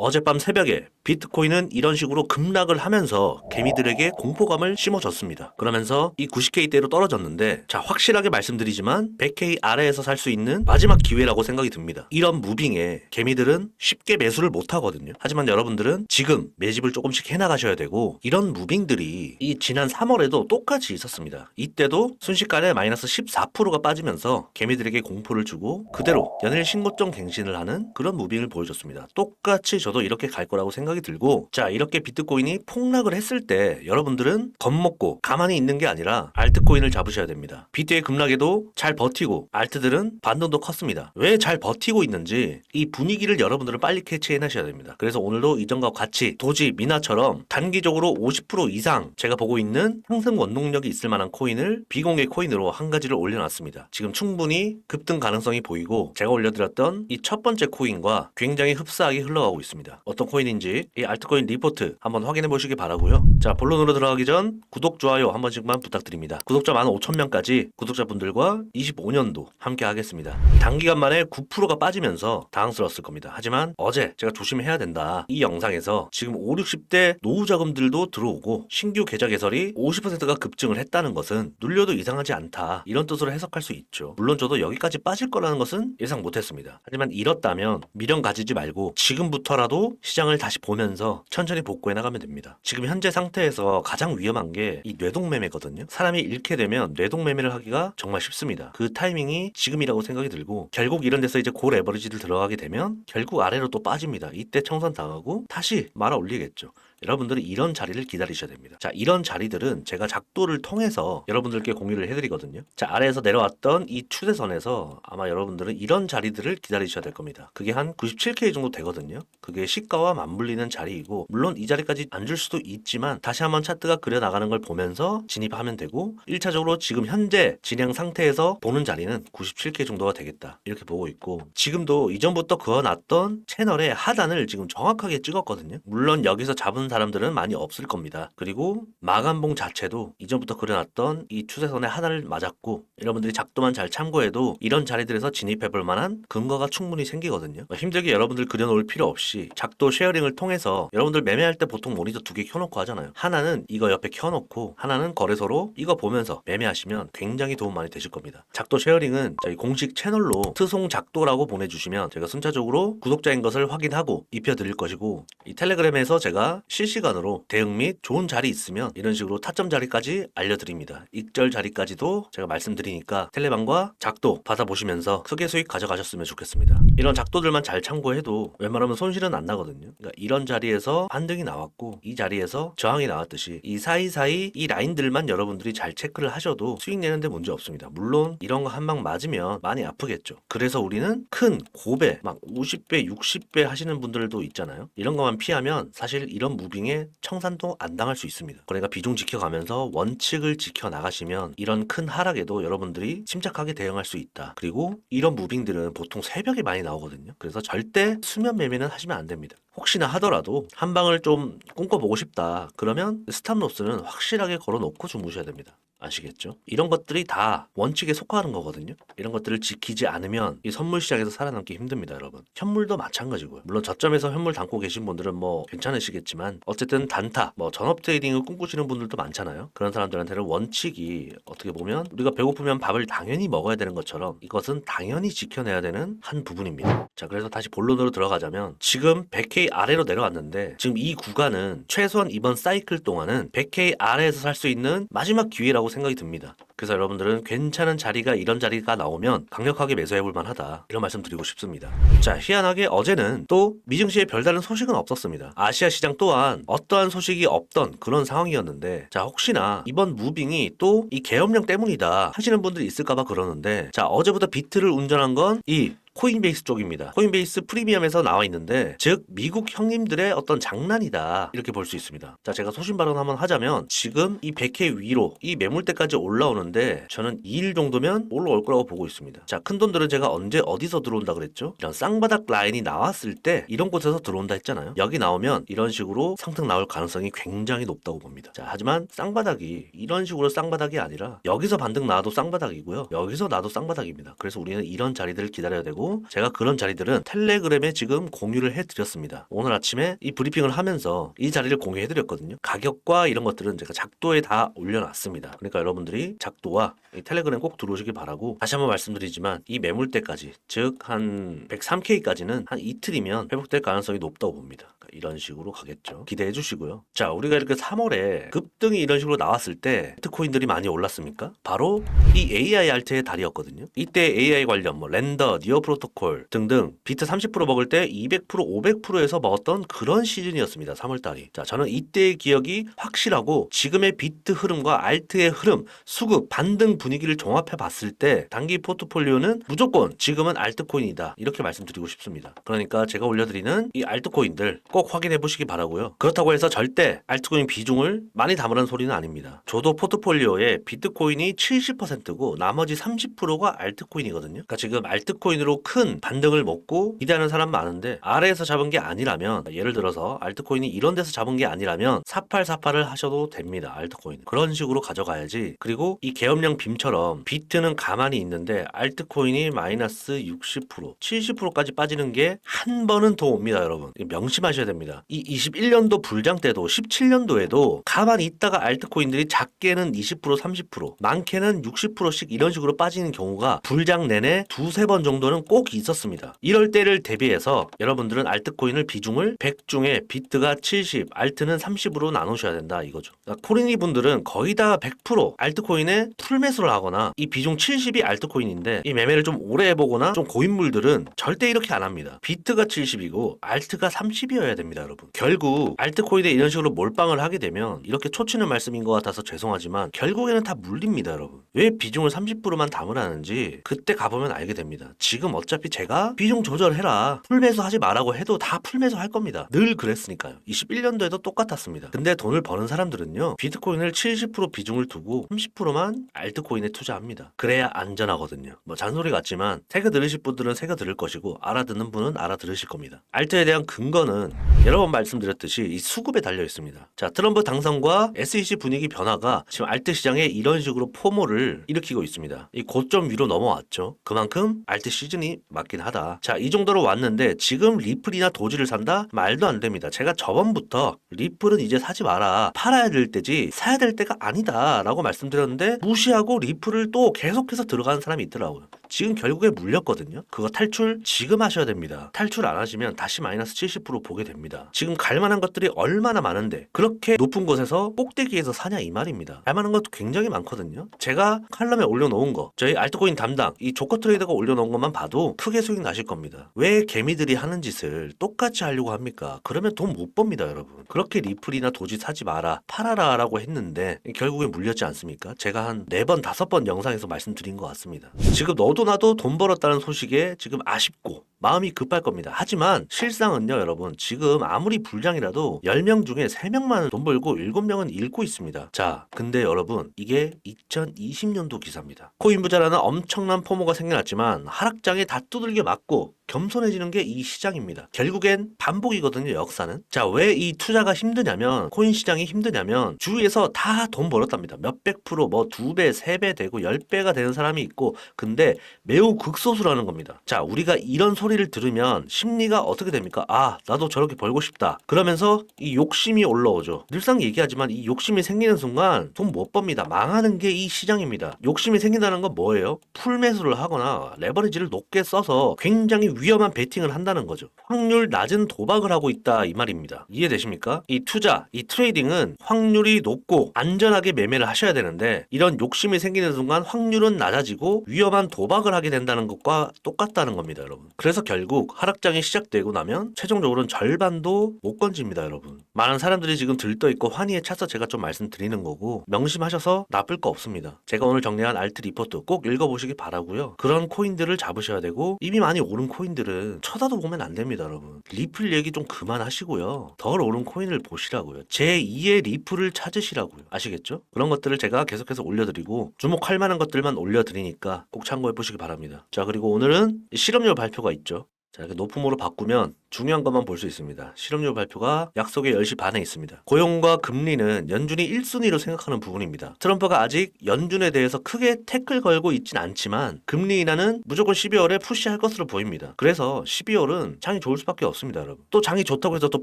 어젯밤 새벽에 비트코인은 이런 식으로 급락을 하면서 개미들에게 공포감을 심어줬습니다. 그러면서 이 90K대로 떨어졌는데 자 확실하게 말씀드리지만 100K 아래에서 살 수 있는 마지막 기회라고 생각이 듭니다. 이런 무빙에 개미들은 쉽게 매수를 못 하거든요. 하지만 여러분들은 지금 매집을 조금씩 해나가셔야 되고 이런 무빙들이 이 지난 3월에도 똑같이 있었습니다. 이때도 순식간에 마이너스 14%가 빠지면서 개미들에게 공포를 주고 그대로 연일 신고점 갱신을 하는 그런 무빙을 보여줬습니다. 똑같이 저도 이렇게 갈 거라고 생각이 들고 자 이렇게 비트코인이 폭락을 했을 때 여러분들은 겁먹고 가만히 있는 게 아니라 알트코인을 잡으셔야 됩니다. 비트의 급락에도 잘 버티고 알트들은 반등도 컸습니다. 왜 잘 버티고 있는지 이 분위기를 여러분들은 빨리 캐치해 내셔야 됩니다. 그래서 오늘도 이전과 같이 도지 미나처럼 단기적으로 50% 이상 제가 보고 있는 상승 원동력이 있을 만한 코인을 비공개 코인으로 한 가지를 올려놨습니다. 지금 충분히 급등 가능성이 보이고 제가 올려드렸던 이 첫 번째 코인과 굉장히 흡사하게 흘러가고 있습니다. 어떤 코인인지 이 알트코인 리포트 한번 확인해 보시기 바라고요. 자 본론으로 들어가기 전 구독 좋아요 한 번씩만 부탁드립니다. 구독자 만 5천 명까지 구독자분들과 25년도 함께 하겠습니다. 단기간 만에 9%가 빠지면서 당황스러웠을 겁니다. 하지만 어제 제가 조심해야 된다. 이 영상에서 지금 5, 60대 노후 자금들도 들어오고 신규 계좌 개설이 50%가 급증을 했다는 것은 눌려도 이상하지 않다. 이런 뜻으로 해석할 수 있죠. 물론 저도 여기까지 빠질 거라는 것은 예상 못 했습니다. 하지만 이렇다면 미련 가지지 말고 지금부터라도 시장을 다시 보 면서 천천히 복구해 나가면 됩니다. 지금 현재 상태에서 가장 위험한 게 이 뇌동매매거든요. 사람이 잃게 되면 뇌동매매를 하기가 정말 쉽습니다. 그 타이밍이 지금이라고 생각이 들고 결국 이런 데서 이제 고 레버리지를 들어가게 되면 결국 아래로 또 빠집니다. 이때 청산 당하고 다시 말아 올리겠죠. 여러분들은 이런 자리를 기다리셔야 됩니다. 자, 이런 자리들은 제가 작도를 통해서 여러분들께 공유를 해드리거든요. 자, 아래에서 내려왔던 이 추세선에서 아마 여러분들은 이런 자리들을 기다리셔야 될 겁니다. 그게 한 97K 정도 되거든요. 그게 시가와 맞물리는 자리이고, 물론 이 자리까지 안 줄 수도 있지만, 다시 한번 차트가 그려나가는 걸 보면서 진입하면 되고, 1차적으로 지금 현재 진행 상태에서 보는 자리는 97K 정도가 되겠다. 이렇게 보고 있고, 지금도 이전부터 그어놨던 채널의 하단을 지금 정확하게 찍었거든요. 물론 여기서 잡은 사람들은 많이 없을 겁니다. 그리고 마감봉 자체도 이전부터 그려놨던 이 추세선의 하나를 맞았고 여러분들이 작도만 잘 참고해도 이런 자리들에서 진입해볼 만한 근거가 충분히 생기거든요. 힘들게 여러분들 그려놓을 필요 없이 작도 쉐어링을 통해서 여러분들 매매할 때 보통 모니터 두 개 켜놓고 하잖아요. 하나는 이거 옆에 켜놓고 하나는 거래소로 이거 보면서 매매하시면 굉장히 도움 많이 되실 겁니다. 작도 쉐어링은 저희 공식 채널로 트송 작도라고 보내주시면 제가 순차적으로 구독자인 것을 확인하고 입혀드릴 것이고 이 텔레그램에서 제가 실시간으로 대응 및 좋은 자리 있으면 이런 식으로 타점 자리까지 알려드립니다. 익절 자리까지도 제가 말씀드리니까 텔레방과 작도 받아보시면서 크게 수익 가져가셨으면 좋겠습니다. 이런 작도들만 잘 참고해도 웬만하면 손실은 안 나거든요. 그러니까 이런 자리에서 반등이 나왔고 이 자리에서 저항이 나왔듯이 이 사이사이 이 라인들만 여러분들이 잘 체크를 하셔도 수익 내는데 문제 없습니다. 물론 이런 거 한 방 맞으면 많이 아프겠죠. 그래서 우리는 큰 고배 막 50배, 60배 하시는 분들도 있잖아요. 이런 것만 피하면 사실 이런 무 빙에 청산도 안 당할 수 있습니다. 그러니까 비중 지켜가면서 원칙을 지켜 나가시면 이런 큰 하락에도 여러분들이 침착하게 대응할 수 있다. 그리고 이런 무빙들은 보통 새벽에 많이 나오거든요. 그래서 절대 수면 매매는 하시면 안 됩니다. 혹시나 하더라도 한 방을 좀 꿈꿔보고 싶다. 그러면 스탑로스는 확실하게 걸어놓고 주무셔야 됩니다. 아시겠죠? 이런 것들이 다 원칙에 속하는 거거든요. 이런 것들을 지키지 않으면 이 선물 시장에서 살아남기 힘듭니다, 여러분. 현물도 마찬가지고요. 물론 저점에서 현물 담고 계신 분들은 뭐 괜찮으시겠지만 어쨌든 단타, 뭐 전업 트레이딩을 꿈꾸시는 분들도 많잖아요. 그런 사람들한테는 원칙이 어떻게 보면 우리가 배고프면 밥을 당연히 먹어야 되는 것처럼 이것은 당연히 지켜내야 되는 한 부분입니다. 자, 그래서 다시 본론으로 들어가자면 지금 100K 아래로 내려왔는데 지금 이 구간은 최소한 이번 사이클 동안은 100K 아래에서 살 수 있는 마지막 기회라고 생각이 듭니다. 그래서 여러분들은 괜찮은 자리가 이런 자리가 나오면 강력하게 매수해볼 만하다. 이런 말씀 드리고 싶습니다. 자, 희한하게 어제는 또 미증시에 별다른 소식은 없었습니다. 아시아 시장 또한 어떠한 소식이 없던 그런 상황이었는데 자, 혹시나 이번 무빙이 또 이 계엄령 때문이다 하시는 분들이 있을까봐 그러는데 자, 어제부터 비트를 운전한 건 이 코인베이스 쪽입니다. 코인베이스 프리미엄에서 나와 있는데 즉 미국 형님들의 어떤 장난이다 이렇게 볼 수 있습니다. 자 제가 소신 발언 한번 하자면 지금 이 100K 위로 이 매물대까지 올라오는 데 올라오는데 저는 2일 정도면 올라올 거라고 보고 있습니다. 자, 큰 돈들은 제가 언제 어디서 들어온다 그랬죠? 이런 쌍바닥 라인이 나왔을 때 이런 곳에서 들어온다 했잖아요. 여기 나오면 이런 식으로 상승 나올 가능성이 굉장히 높다고 봅니다. 자, 하지만 쌍바닥이 이런 식으로 쌍바닥이 아니라 여기서 반등 나와도 쌍바닥이고요. 여기서 나도 쌍바닥입니다. 그래서 우리는 이런 자리들을 기다려야 되고 제가 그런 자리들은 텔레그램에 지금 공유를 해드렸습니다. 오늘 아침에 이 브리핑을 하면서 이 자리를 공유해드렸거든요. 가격과 이런 것들은 제가 작도에 다 올려놨습니다. 그러니까 여러분들이 작 도와 이 텔레그램 꼭 들어오시기 바라고 다시 한번 말씀드리지만 이 매물대까지 즉 한 103K까지는 한 이틀이면 회복될 가능성이 높다고 봅니다. 이런 식으로 가겠죠. 기대해 주시고요. 자, 우리가 이렇게 3월에 급등이 이런 식으로 나왔을 때 비트코인들이 많이 올랐습니까? 바로 이 AI 알트의 달이었거든요. 이때 AI 관련 뭐 렌더, 니어 프로토콜 등등 비트 30% 먹을 때 200%, 500%에서 먹었던 그런 시즌이었습니다. 3월 달이. 자, 저는 이때의 기억이 확실하고 지금의 비트 흐름과 알트의 흐름, 수급, 반등 분위기를 종합해 봤을 때 단기 포트폴리오는 무조건 지금은 알트코인이다. 이렇게 말씀드리고 싶습니다. 그러니까 제가 올려드리는 이 알트코인들 꼭 확인해 보시기 바라고요. 그렇다고 해서 절대 알트코인 비중을 많이 담으라는 소리는 아닙니다. 저도 포트폴리오에 비트코인이 70%고 나머지 30%가 알트코인이거든요. 그러니까 지금 알트코인으로 큰 반등을 먹고 기대하는 사람 많은데 아래에서 잡은 게 아니라면 예를 들어서 알트코인이 이런 데서 잡은 게 아니라면 4848을 하셔도 됩니다. 알트코인. 그런 식으로 가져가야지. 그리고 이 계엄령 빔처럼 비트는 가만히 있는데 알트코인이 마이너스 60% 70%까지 빠지는 게 한 번은 더 옵니다, 여러분. 명심하셔야 됩니다. 이 21년도 불장 때도 17년도에도 가만히 있다가 알트코인들이 작게는 20% 30% 많게는 60%씩 이런 식으로 빠지는 경우가 불장 내내 두세 번 정도는 꼭 있었습니다. 이럴 때를 대비해서 여러분들은 알트코인을 비중을 100 중에 비트가 70, 알트는 30으로 나누셔야 된다 이거죠. 그러니까 코리니 분들은 거의 다 100% 알트코인에 풀매수를 하거나 이 비중 70이 알트코인인데 이 매매를 좀 오래 해보거나 좀 고인물들은 절대 이렇게 안 합니다. 비트가 70이고 알트가 30이어야 됩니다, 여러분. 결국 알트코인에 이런 식으로 몰빵을 하게 되면 이렇게 초치는 말씀인 것 같아서 죄송하지만 결국에는 다 물립니다, 여러분. 왜 비중을 30%만 담으라는지 그때 가보면 알게 됩니다. 지금 어차피 제가 비중 조절해라. 풀매수 하지 말라고 해도 다 풀매수 할 겁니다. 늘 그랬으니까요. 21년도에도 똑같았습니다. 근데 돈을 버는 사람들은요. 비트코인을 70% 비중을 두고 30%만 알트코인에 투자합니다. 그래야 안전하거든요. 뭐 잔소리 같지만 새겨 들으실 분들은 새겨 들을 것이고 알아듣는 분은 알아들으실 겁니다. 알트에 대한 근거는 여러 번 말씀드렸듯이 이 수급에 달려 있습니다. 자, 트럼프 당선과 SEC 분위기 변화가 지금 알트 시장에 이런 식으로 포모를 일으키고 있습니다. 이 고점 위로 넘어왔죠. 그만큼 알트 시즌이 맞긴 하다. 자, 이 정도로 왔는데 지금 리플이나 도지를 산다? 말도 안 됩니다. 제가 저번부터 리플은 이제 사지 마라. 팔아야 될 때지 사야 될 때가 아니다 라고 말씀드렸는데 무시하고 리플을 또 계속해서 들어가는 사람이 있더라고요. 지금 결국에 물렸거든요. 그거 탈출 지금 하셔야 됩니다. 탈출 안 하시면 다시 마이너스 70% 보게 됩니다. 지금 갈 만한 것들이 얼마나 많은데 그렇게 높은 곳에서 꼭대기에서 사냐 이 말입니다. 갈 만한 것도 굉장히 많거든요. 제가 칼럼에 올려놓은 거 저희 알트코인 담당 이 조커 트레이더가 올려놓은 것만 봐도 크게 수익 나실 겁니다. 왜 개미들이 하는 짓을 똑같이 하려고 합니까? 그러면 돈 못 법니다, 여러분. 그렇게 리플이나 도지 사지 마라, 팔아라 라고 했는데 결국에 물렸지 않습니까? 제가 한네번 다섯 번 영상에서 말씀드린 것 같습니다. 지금 너도 나도 돈 벌었다는 소식에 지금 아쉽고 마음이 급할 겁니다. 하지만 실상은요, 여러분. 지금 아무리 불장이라도 10명 중에 3명만 돈 벌고 7명은 잃고 있습니다. 자, 근데 여러분, 이게 2020년도 기사입니다. 코인 부자라는 엄청난 포모가 생겨났지만 하락장에 다 두들겨 맞고 겸손해지는 게 이 시장입니다. 결국엔 반복이거든요, 역사는. 자, 왜 이 투자가 힘드냐면, 코인 시장이 힘드냐면, 주위에서 다 돈 벌었답니다. 몇백 프로, 뭐 두 배, 세 배 되고 열 배가 되는 사람이 있고, 근데 매우 극소수라는 겁니다. 자, 우리가 이런 소리 를 들으면 심리가 어떻게 됩니까? 아, 나도 저렇게 벌고 싶다. 그러면서 이 욕심이 올라오죠. 늘상 얘기하지만 이 욕심이 생기는 순간 돈 못 법니다. 망하는 게 이 시장입니다. 욕심이 생긴다는 건 뭐예요? 풀매수를 하거나 레버리지를 높게 써서 굉장히 위험한 베팅을 한다는 거죠. 확률 낮은 도박을 하고 있다 이 말입니다. 이해되십니까? 이 투자, 이 트레이딩은 확률이 높고 안전하게 매매를 하셔야 되는데 이런 욕심이 생기는 순간 확률은 낮아지고 위험한 도박을 하게 된다는 것과 똑같다는 겁니다, 여러분. 그래서 그래서 결국 하락장이 시작되고 나면 최종적으로는 절반도 못 건집니다, 여러분. 많은 사람들이 지금 들떠 있고 환희에 차서 제가 좀 말씀드리는 거고 명심하셔서 나쁠 거 없습니다. 제가 오늘 정리한 알트 리포트 꼭 읽어보시기 바라고요. 그런 코인들을 잡으셔야 되고 이미 많이 오른 코인들은 쳐다도 보면 안 됩니다, 여러분. 리플 얘기 좀 그만하시고요. 덜 오른 코인을 보시라고요. 제2의 리플을 찾으시라고요. 아시겠죠? 그런 것들을 제가 계속해서 올려드리고 주목할 만한 것들만 올려드리니까 꼭 참고해 보시기 바랍니다. 자 그리고 오늘은 실업률 발표가 있죠. 자, 이렇게 높음으로 바꾸면 중요한 것만 볼 수 있습니다. 실업률 발표가 약속의 10시 반에 있습니다. 고용과 금리는 연준이 1순위로 생각하는 부분입니다. 트럼프가 아직 연준에 대해서 크게 태클 걸고 있진 않지만 금리 인하는 무조건 12월에 푸시할 것으로 보입니다. 그래서 12월은 장이 좋을 수밖에 없습니다, 여러분. 또 장이 좋다고 해서 또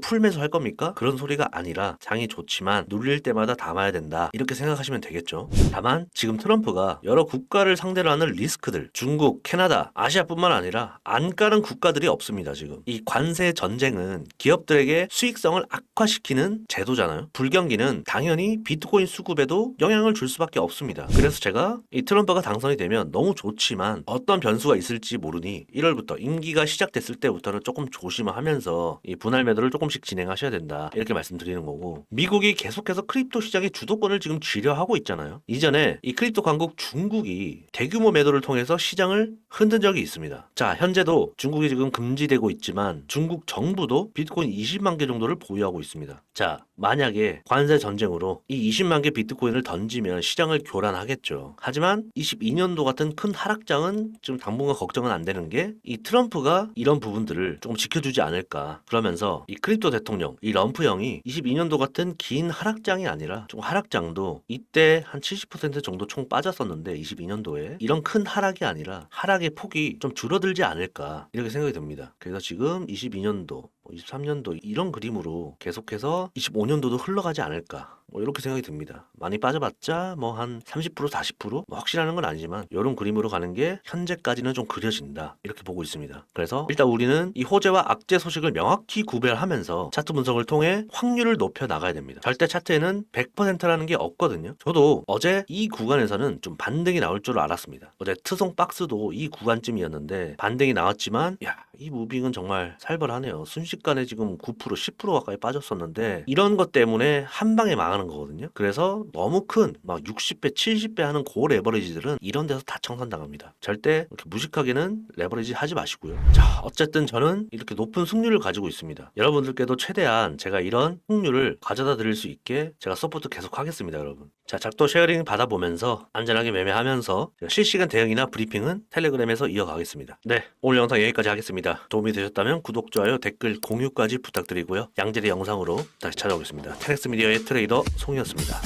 풀매수 할 겁니까? 그런 소리가 아니라 장이 좋지만 눌릴 때마다 담아야 된다. 이렇게 생각하시면 되겠죠. 다만 지금 트럼프가 여러 국가를 상대로 하는 리스크들, 중국, 캐나다, 아시아뿐만 아니라 안 까는 국가들이 없습니다, 지금. 이 관세 전쟁은 기업들에게 수익성을 악화시키는 제도잖아요. 불경기는 당연히 비트코인 수급에도 영향을 줄 수밖에 없습니다. 그래서 제가 이 트럼프가 당선이 되면 너무 좋지만 어떤 변수가 있을지 모르니 1월부터 임기가 시작됐을 때부터는 조금 조심하면서 이 분할 매도를 조금씩 진행하셔야 된다. 이렇게 말씀드리는 거고 미국이 계속해서 크립토 시장의 주도권을 지금 쥐려하고 있잖아요. 이전에 이 크립토 강국 중국이 대규모 매도를 통해서 시장을 흔든 적이 있습니다. 자, 현재도 중국이 지금 금지되고 있지만 중국 정부도 비트코인 20만 개 정도를 보유하고 있습니다. 자, 만약에 관세 전쟁으로 이 20만 개 비트코인을 던지면 시장을 교란하겠죠. 하지만 22년도 같은 큰 하락장은 지금 당분간 걱정은 안 되는 게 이 트럼프가 이런 부분들을 조금 지켜주지 않을까. 그러면서 이 크립토 대통령, 이 럼프 형이 22년도 같은 긴 하락장이 아니라 좀 하락장도 이때 한 70% 정도 총 빠졌었는데 22년도에 이런 큰 하락이 아니라 하락의 폭이 좀 줄어들지 않을까 이렇게 생각이 듭니다. 그래서 지금 22년도, 23년도 이런 그림으로 계속해서 25년도도 흘러가지 않을까. 뭐 이렇게 생각이 듭니다. 많이 빠져봤자 뭐 한 30% 40%뭐 확실하는 건 아니지만 이런 그림으로 가는 게 현재까지는 좀 그려진다 이렇게 보고 있습니다. 그래서 일단 우리는 이 호재와 악재 소식을 명확히 구별하면서 차트 분석을 통해 확률을 높여 나가야 됩니다. 절대 차트에는 100%라는 게 없거든요. 저도 어제 이 구간에서는 좀 반등이 나올 줄 알았습니다. 어제 트송 박스도 이 구간쯤이었는데 반등이 나왔지만 야 이 무빙은 정말 살벌하네요. 순식 간에 지금 9% 10% 가까이 빠졌었는데 이런 것 때문에 한 방에 망하는 거거든요. 그래서 너무 큰 막 60배 70배 하는 고 레버리지들은 이런 데서 다 청산당합니다. 절대 이렇게 무식하게는 레버리지 하지 마시고요. 자 어쨌든 저는 이렇게 높은 승률을 가지고 있습니다. 여러분들께도 최대한 제가 이런 승률을 가져다 드릴 수 있게 제가 서포트 계속 하겠습니다, 여러분. 자 작도 쉐어링 받아보면서 안전하게 매매하면서 실시간 대응이나 브리핑은 텔레그램에서 이어가겠습니다. 네 오늘 영상 여기까지 하겠습니다. 도움이 되셨다면 구독, 좋아요, 댓글, 공유까지 부탁드리고요. 양질의 영상으로 다시 찾아오겠습니다. 테넥스 미디어의 트레이더 송이었습니다.